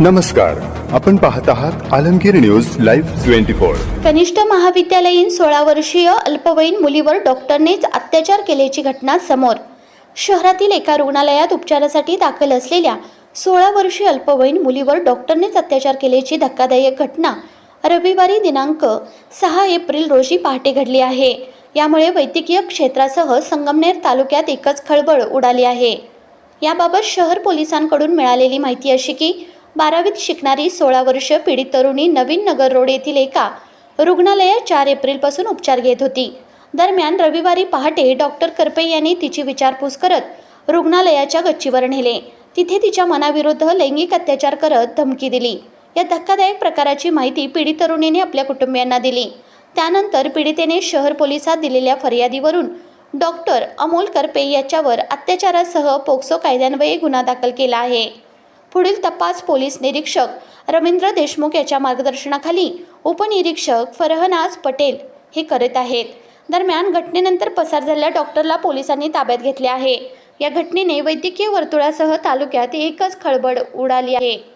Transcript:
नमस्कार. आपण पाहत आहात Alamgir news live twenty four. कनिष्ठ महाविद्यालयीन सोळा वर्षीय अल्पवयीन मुलीवर डॉक्टरनेच अत्याचार केल्याची घटना समोर. शहरातील एका रुग्णालयात उपचारासाठी दाखल असलेल्या सोळा वर्षीय अल्पवयीन मुलीवर डॉक्टरनेच अत्याचार केल्याची धक्कादायक घटना रविवारी दिनांक सहा एप्रिल रोजी पहाटे घडली आहे. यामुळे वैद्यकीय क्षेत्रासह संगमनेर तालुक्यात एकच खळबळ उडाली आहे. याबाबत शहर पोलिसांकडून मिळालेली माहिती अशी की बारावीत शिकणारी सोळा वर्ष पीडित तरुणी नवीन नगर रोड येथील एका रुग्णालयात चार एप्रिलपासून उपचार घेत होती. दरम्यान रविवारी पहाटे डॉक्टर करपे यांनी तिची विचारपूस करत रुग्णालयाच्या गच्चीवर नेले. तिथे तिच्या मनाविरुद्ध लैंगिक अत्याचार करत धमकी दिली. या धक्कादायक प्रकाराची माहिती पीडित तरुणीने आपल्या कुटुंबियांना दिली. त्यानंतर पीडितेने शहर पोलिसात दिलेल्या फर्यादीवरून डॉक्टर अमोल करपे याच्यावर अत्याचारासह पोक्सो कायद्यान्वये गुन्हा दाखल केला आहे. पुढील तपास पोलीस निरीक्षक रवींद्र देशमुख याच्या मार्गदर्शनाखाली उपनिरीक्षक फरहनाज पटेल हे करत आहेत. दरम्यान घटनेनंतर पसार झालेल्या डॉक्टरला पोलिसांनी ताब्यात घेतले आहे. या घटनेने वैद्यकीय वर्तुळासह तालुक्यात एकच खळबळ उडाली आहे.